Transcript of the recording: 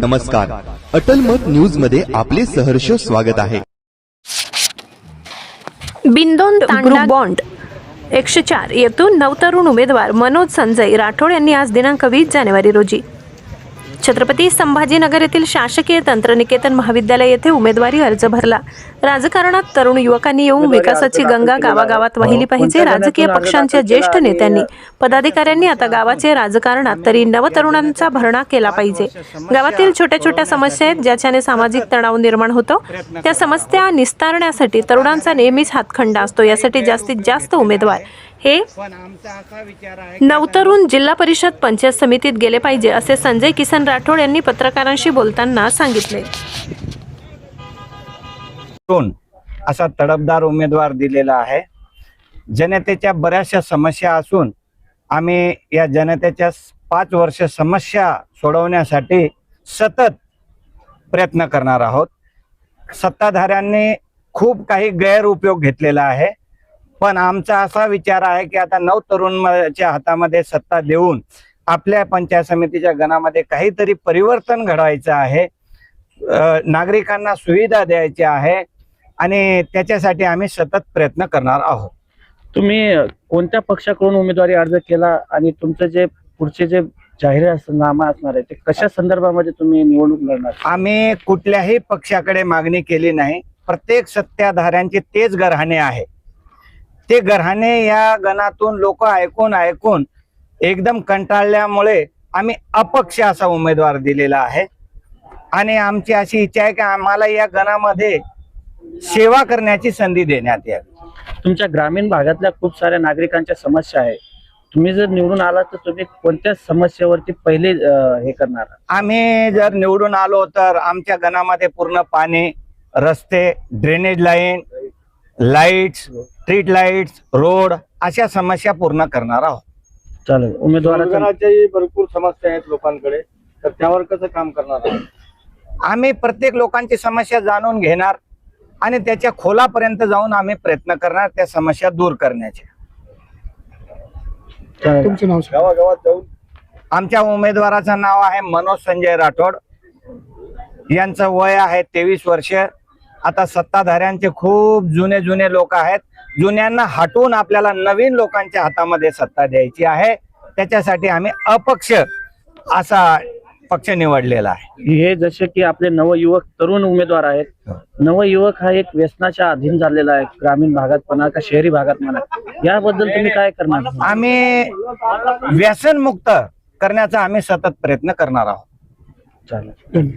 नमस्कार. अटल मत न्यूजमध्ये आपले सहर्ष स्वागत आहे. बिंदोन तांडा बॉन्ड. एकशे चार येथून नवतरुण उमेदवार मनोज संजय राठोड यांनी आज दिनांक वीस जानेवारी रोजी छत्रपती संभाजीनगर येथील शासकीय तंत्रनिकेतन महाविद्यालय येथे उमेदवारी अर्ज भरला. राजकारणात तरुण युवकांनी येऊन विकासाची गंगा गावागावात वाहिली पाहिजे. राजकीय पक्षांच्या ज्येष्ठ नेत्यांनी पदाधिकाऱ्यांनी आता गावाचे राजकारणात तरी नवतरुणांचा भरणा केला पाहिजे. गावातील छोट्या छोट्या समस्या आहेत ज्याच्याने सामाजिक तणाव निर्माण होतो. त्या समस्या निस्तारण्यासाठी तरुणांचा नेहमीच हातखंडा असतो. यासाठी जास्तीत जास्त उमेदवार. हे पण आमचा असा विचार आहे नवतरुण जिल्हा परिषद पंचायत समितीत गेले पाहिजे असे संजय किसन राठोड यांनी पत्रकारांशी बोलताना सांगितले. असा तडफदार उमेदवार दिलेला आहे. जनतेच्या बऱ्याचशा समस्या असून आम्ही या जनतेच्या पाच वर्ष समस्या सोडवण्यासाठी सतत प्रयत्न करणार आहोत. सत्ताधाऱ्यांनी खूप काही गैरउपयोग घेतलेला आहे. पण आमचा असा विचार आहे की आता नऊ तरुणाच्या हातामध्ये सत्ता देऊन आपल्या पंचायत समितीच्या गणामध्ये काहीतरी परिवर्तन घडवायचं आहे. नागरिकांना सुविधा द्यायच्या आहे आणि त्याच्यासाठी आम्ही सतत प्रयत्न करणार आहोत. तुम्ही कोणत्या पक्षाकडून उमेदवारी अर्ज केला आणि तुमचं जे पुढचे जे जाहीर नामा असणार आहे ते कशा संदर्भामध्ये तुम्ही निवडणूक लढणार? आम्ही कुठल्याही पक्षाकडे मागणी केली नाही. प्रत्येक सत्ताधाऱ्यांचे तेच गरहाणे आहे. ते गरहाणे या गणातून लोक ऐकून ऐकून एकदम कंटाळल्यामुळे आम्ही अपक्ष असा उमेदवार दिलेला आहे. आणि आमची अशी इच्छा आहे की आम्हाला या गणामध्ये सेवा करण्याची संधी देण्यात यावी. तुमच्या ग्रामीण भागातल्या खूप साऱ्या नागरिकांच्या समस्या आहे तुम्ही जर निवडून आला तर तुम्ही कोणत्या समस्येवरती पहिले हे करणार? आम्ही जर निवडून आलो तर आमच्या गणामध्ये पूर्ण पाणी रस्ते drainage line lights street lights road अशा समस्या पूर्ण करणार आहोत. चालेल. उमेदवाराचं रोजगाराच्याही भरपूर समस्या आहेत लोकांकडे. तर त्यावर कसं काम करणार आहात? आम्ही प्रत्येक लोकांची समस्या जाणून घेणार आणि त्याच्या खोलापर्यंत जाऊन आम्ही प्रयत्न करणार त्या समस्या दूर करण्याचे. चालेल. गावागावात जाऊन. आमच्या उमेदवाराचं नाव आहे मनोज संजय राठोड. यांचं वय आहे तेवीस वर्ष. आता सत्ताधाऱ्यांचे खूप जुने जुने लोक आहेत. जुन्यांना हटवून आपल्याला नवीन लोकांच्या हातामध्ये सत्ता द्यायची आहे. त्याच्यासाठी आम्ही अपक्ष असा पक्ष निवडलेला आहे. हे जसे की आपले नवयुवक तरुण उमेदवार आहेत. नवयुवक हा एक व्यसनाच्या अधीन झालेला आहे. ग्रामीण भागात म्हणा का शहरी भागात म्हणा. याबद्दल तुम्ही काय करणार? आम्ही व्यसनमुक्त करण्याचा आम्ही सतत प्रयत्न करणार आहोत. चालेल.